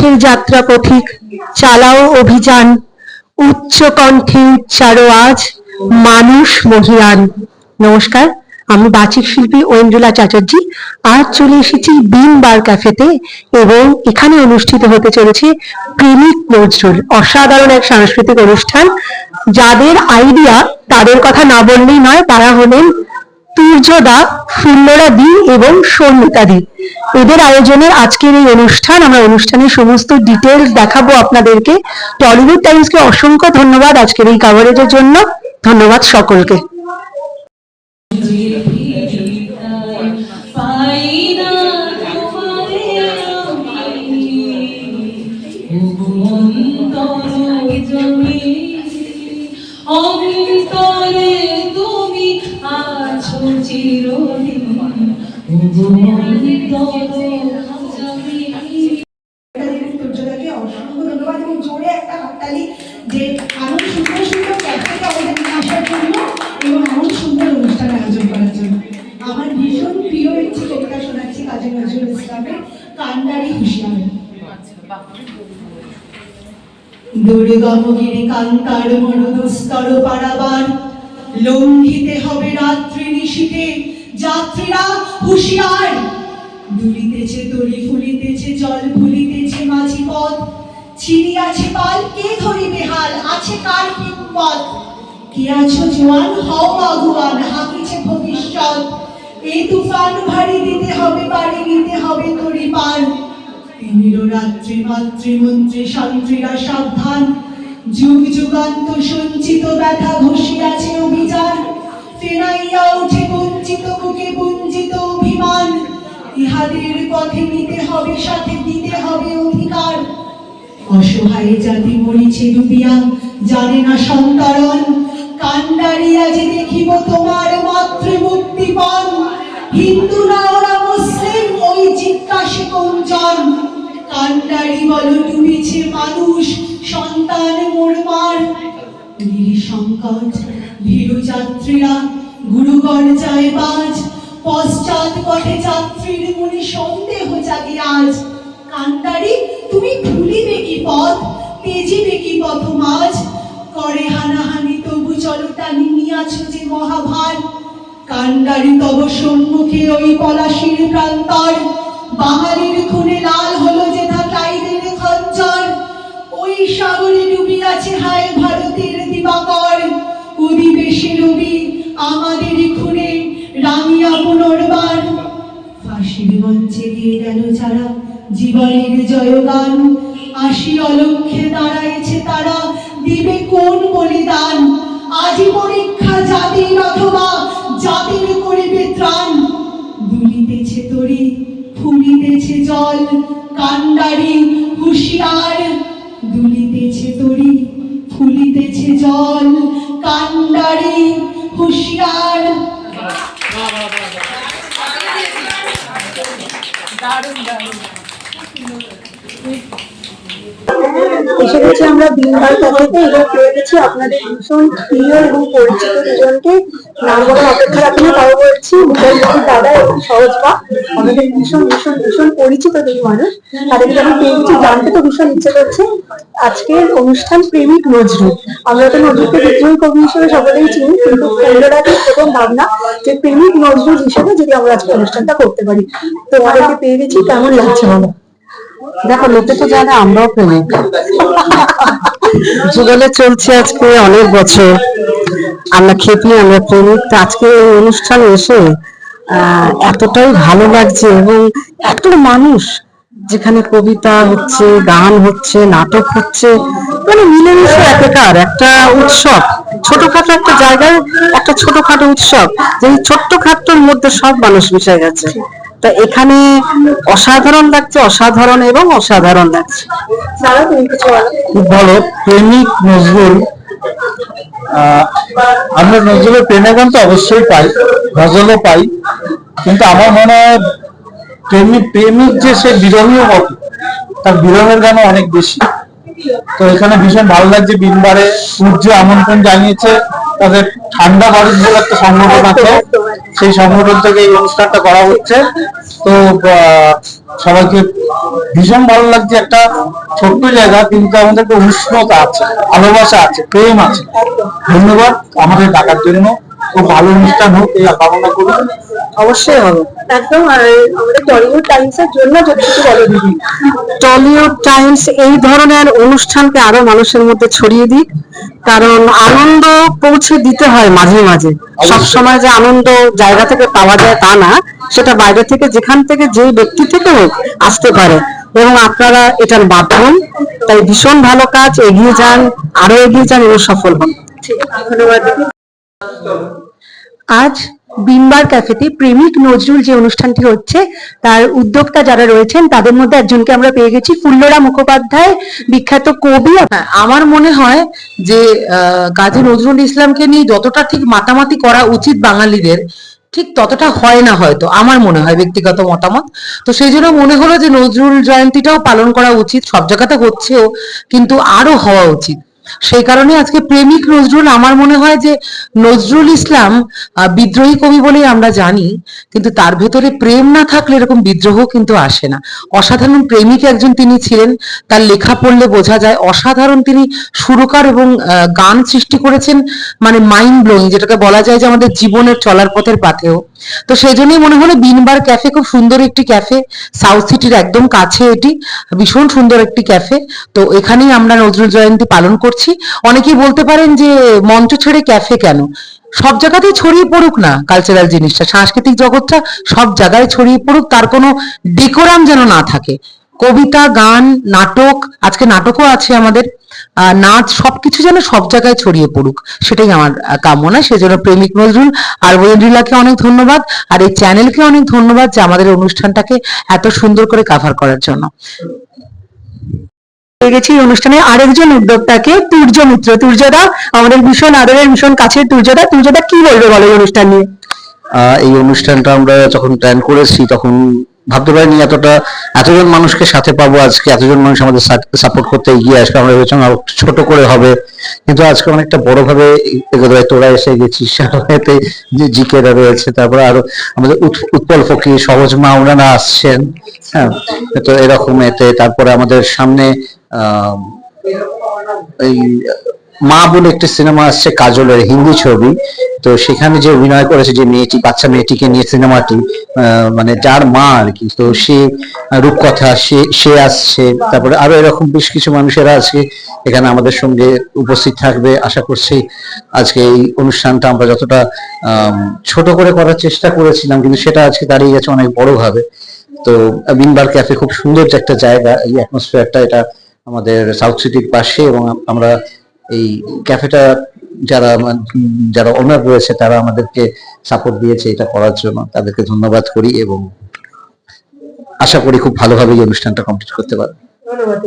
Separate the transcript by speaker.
Speaker 1: পথের যাত্রা পথিক, চালাও অভিযান। উচ্চ কণ্ঠে উচ্চারো আজ, মানুষ মহিয়ান নমস্কার, আমি বাচিক শিল্পী ঐন্দ্রলা চ্যাটার্জি। আজ চলে এসেছি বিন বার ক্যাফেতে এবং এখানে অনুষ্ঠিত হতে চলেছে প্রেমিক নজরুল, অসাধারণ এক সাংস্কৃতিক অনুষ্ঠান। যাদের আইডিয়া, তাদের কথা না বললেই নয়, তারা হলেন তুর্যদা দি এবং সৌমিতা দি এদের আয়োজনের আজকের এই অনুষ্ঠান, আমরা অনুষ্ঠানের সমস্ত ডিটেলস দেখাবো আপনাদেরকে। টলিউড টাইমসকে অসংখ্য ধন্যবাদ আজকের এই কাভারেজের জন্য। ধন্যবাদ সকলকে।
Speaker 2: পাইনা
Speaker 3: দুর্গমগিরি কান্তার মরুদুস্তর পারাবার লঙ্ঘিতে হবে রাত্রি নিশীথে যাত্রীরা হুঁশিয়ার। দুলিতেছে তরি ফুলিতেছে, জল ফুলিতেছে মাঝি পথ ছিড়িয়াছে পাল, কে ধরিবে হাল? আছে কার হিম্মত? কে আছো জোয়ান? হও আগুয়ান হাকিছে ভবিষ্যৎ। এই তুফান ভারী দিতে হবে পাড়ি নিতে হবে তরি পার তিমিরো রাত্রি মাতৃমন্ত্রী শান্ত্রীরা সাবধান। যুগ যুগান্ত সঞ্চিত ব্যথা ঘষিয়াছে অভিযান। বঞ্চিত অভিমান। ইহাদের পথে নিতে হবে, সাথে দিতে হবে অধিকার। অসহায় জাতি মরিছে ডুবিয়া, জানে না সন্তরণ। কান্ডারি আজ দেখিব তোমার মাতৃমূর্তিপণ। হিন্দু না ওরা মুসলিম, ওই জিজ্ঞাসে কোনজন কান্ডারি বল, ডুবিছে মানুষ, সন্তান মোরমার সংকট ভীরু যাত্রীরা, গুরুগণ যায় বাজ। পশ্চাৎ পথে যাত্রীর মনে সন্দেহ জাগে আজ। কান্ডারি, তুমি ভুলিবে কি পথ? তেজিবে কি পথ মাঝ? করে হানাহানি, তবু চলটানি নিয়াছ যে মহাভার। কান্ডারি, তব সম্মুখে ওই পলাশির প্রান্তর। বাঙালির খুনে লাল পুনর্বার ফাঁসির মঞ্চে গিয়ে গেল যারা। জীবনের জয়গান, আশি অলক্ষে দাঁড়াইছে তারা। দিবে কোন বলিদান? আজি পরীক্ষা জাতির অথবা জাতির করিবে ত্রাণ। দুলিতেছে তরি, ফুলিতেছে জল কান্ডারি হুঁশিয়ার। দুলিতেছে তরি, ফুলিতেছে জল কান্ডারি হুঁশিয়ার। 啊，对对对。
Speaker 1: এসে গেছি আমরা বিনবার ক্যাফেতে এবং পেয়ে গেছি আপনাদের ভীষণ প্রিয় এবং পরিচিত দুজনকে নাম বলার অপেক্ষা রাখি না, তাও বলছি মুখোমুখি দাদা এবং সহজ বা আমাদের ভীষণ ভীষণ ভীষণ পরিচিত দুই মানুষ। তাদেরকে আমি পেয়েছি জানতে তো ভীষণ ইচ্ছে করছে। আজকের অনুষ্ঠান প্রেমিক নজরুল। আমরা তো নজরুলকে বিদ্রোহী কবি হিসেবে সকলেই চিনি, কিন্তু কেন্দ্রটাকে প্রথম ভাবনা যে প্রেমিক নজরুল হিসেবে যদি আমরা আজকে অনুষ্ঠানটা করতে পারি। তো আমাদেরকে পেয়ে গেছি, কেমন লাগছে বলো?
Speaker 4: দেখো, লোকে তো জানে আমরাও প্রেমিক। জীবনে চলছে আজকে অনেক বছর। আমরা খেপি আমরা প্রেমিক। তো আজকে এই অনুষ্ঠানে এসে এতটাই ভালো লাগছে এবং এত মানুষ যেখানে কবিতা হচ্ছে, গান হচ্ছে, নাটক হচ্ছে মানে মিলেমিশে একাকার একটা উৎসব। ছোটখাটো একটা জায়গায় একটা ছোটখাটো উৎসব। যে ছোট্ট ছোট্টখাটোর মধ্যে সব মানুষ মিশে গেছে। তা এখানে অসাধারণ লাগছে, অসাধারণ এবং অসাধারণ লাগছে।
Speaker 1: বলো,
Speaker 5: প্রেমিক নজরুল আমরা নজরুলের প্রেমে গান তো অবশ্যই পাই, গজলও পাই, কিন্তু আমার মনে হয় প্রেমিক প্রেমিক যে সে বিরহীও বটে তার বিরহের গানও অনেক বেশি। তো এখানে ভীষণ ভালো লাগছে, বিনবারে সূর্য আমন্ত্রণ জানিয়েছে, তাদের ঠান্ডা বাড়ির বলে একটা সংগঠন আছে। সেই সংগঠন থেকে এই অনুষ্ঠানটা করা হচ্ছে। তো সবাইকে ভীষণ ভালো লাগছে। একটা ছোট্ট জায়গা, কিন্তু আমাদের একটা উষ্ণতা আছে, ভালোবাসা আছে, প্রেম আছে। ধন্যবাদ আমাদের ডাকার জন্য। খুব ভালো অনুষ্ঠান হোক এই কামনা করি
Speaker 4: অবশ্যই হবে।
Speaker 1: একদম আর আমাদের টলিউড টাইমসের জন্য যদি কিছু বলো
Speaker 4: টলিউড টাইমস এই ধরনের অনুষ্ঠানকে আরও মানুষের মধ্যে ছড়িয়ে দিক কারণ আনন্দ পৌঁছে দিতে হয় মাঝে মাঝে। সব সময় যে আনন্দ জায়গা থেকে পাওয়া যায় তা না সেটা বাইরে থেকে যেখান থেকে যে ব্যক্তি থেকে হোক আসতে পারে। এবং আপনারা এটার মাধ্যম তাই ভীষণ ভালো কাজ এগিয়ে যান আরও এগিয়ে যান এবং সফল হন।
Speaker 1: ধন্যবাদ। আজ বিম্বার ক্যাফেতে প্রেমিক নজরুল যে অনুষ্ঠানটি হচ্ছে, তার উদ্যোক্তা যারা রয়েছেন, তাদের মধ্যে একজনকে আমরা পেয়ে গেছি, ফুল্লরা মুখোপাধ্যায়, বিখ্যাত কবি।
Speaker 6: হ্যাঁ আমার মনে হয় যে কাজী নজরুল ইসলামকে নিয়ে যতটা ঠিক মাতামাতি করা উচিত বাঙালিদের, ঠিক ততটা হয় না হয়তো, আমার মনে হয় ব্যক্তিগত মতামত। তো সেই জন্য মনে হলো যে, নজরুল জয়ন্তীটাও পালন করা উচিত, সব জায়গাতে হচ্ছেও, কিন্তু আরও হওয়া উচিত। সেই কারণে আজকে প্রেমিক নজরুল, আমার মনে হয় যে নজরুল ইসলাম বিদ্রোহী কবি বলেই আমরা জানি, কিন্তু তার ভেতরে প্রেম না থাকলে এরকম বিদ্রোহ কিন্তু আসে না। অসাধারণ প্রেমিক একজন তিনি ছিলেন, তার লেখা পড়লে বোঝা যায় অসাধারণ তিনি সুরকার এবং গান সৃষ্টি করেছেন মানে মাইন্ড ব্লোয়িং যেটাকে বলা যায় যে আমাদের জীবনের চলার পথের পাথেও। তো সেই জন্যই মনে হলো বিনবার ক্যাফে খুব সুন্দর একটি ক্যাফে, সাউথ সিটির একদম কাছে এটি, ভীষণ সুন্দর একটি ক্যাফে। তো এখানেই আমরা নজরুল জয়ন্তী পালন করছি। অনেকেই বলতে পারেন যে মঞ্চ ছেড়ে ক্যাফে কেন? সব জায়গাতেই ছড়িয়ে পড়ুক না কালচারাল জিনিসটা, সাংস্কৃতিক জগৎটা সব জায়গায় ছড়িয়ে পড়ুক, তার কোনো ডেকোরাম যেন না থাকে। কবিতা, গান, নাটক, আজকে নাটকও আছে আমাদের নাচ সবকিছু যেন সব জায়গায় ছড়িয়ে পড়ুক, সেটাই আমার কামনা। সেজন্য প্রেমিক নজরুল আর ওয়েন্দ্রিলাকে অনেক ধন্যবাদ, আর এই চ্যানেলকে অনেক ধন্যবাদ যে আমাদের অনুষ্ঠানটাকে এত সুন্দর করে কাভার করার জন্য।
Speaker 1: গেছি এই অনুষ্ঠানে আরেকজন উদ্যোক্তাকে, তুর্য মিত্র। তুর্যদা, আমাদের ভীষণ আদরের, ভীষণ কাছের তুর্যদা। তুর্যদা, কি বলবে বলো এই অনুষ্ঠান নিয়ে?
Speaker 7: এই অনুষ্ঠানটা আমরা যখন প্ল্যান করেছি তখন ভাবতে পারিনি এতটা, এতজন মানুষকে সাথে পাবো আজকে, এতজন মানুষ আমাদের সাপোর্ট করতে এগিয়ে আসবে, আমরা ভেবেছিলাম ছোট করে হবে। কিন্তু আজকে অনেকটা বড় ভাবে তোরা এসে গেছিস সাথে যে জিকেরা রয়েছে, তারপরে আরও আমাদের উৎ- উৎপল ফকির, সহজ মা, ওনারা আসছেন হ্যাঁ তো এরকম এতে, তারপরে আমাদের সামনে এই মা বলে একটি সিনেমা আসছে, কাজলের হিন্দি ছবি। তো সেখানে যে অভিনয় করেছে যে মেয়েটি, বাচ্চা মেয়েটিকে নিয়ে সিনেমাটি মানে যার মা আর কি। তো সে রূপকথা, সে সে আসছে। তারপরে আরও এরকম বেশ কিছু মানুষেরা আছে এখানে আমাদের সঙ্গে উপস্থিত থাকবে। আশা করছি আজকে এই অনুষ্ঠানটা আমরা যতটা ছোট করে করার চেষ্টা করেছিলাম, কিন্তু সেটা আজকে দাঁড়িয়ে গেছে অনেক বড় ভাবে তো বিনবার ক্যাফে খুব সুন্দর একটা জায়গা, এই অ্যাটমসফিয়ারটা এটা আমাদের সাউথ সিটির পাশে এবং আমরা এই ক্যাফেটা যারা যারা ওনার রয়েছে, তারা আমাদেরকে সাপোর্ট দিয়েছে এটা করার জন্য। তাদেরকে ধন্যবাদ করি এবং আশা করি খুব ভালোভাবে এই অনুষ্ঠানটা কমপ্লিট করতে পারব।
Speaker 1: ধন্যবাদ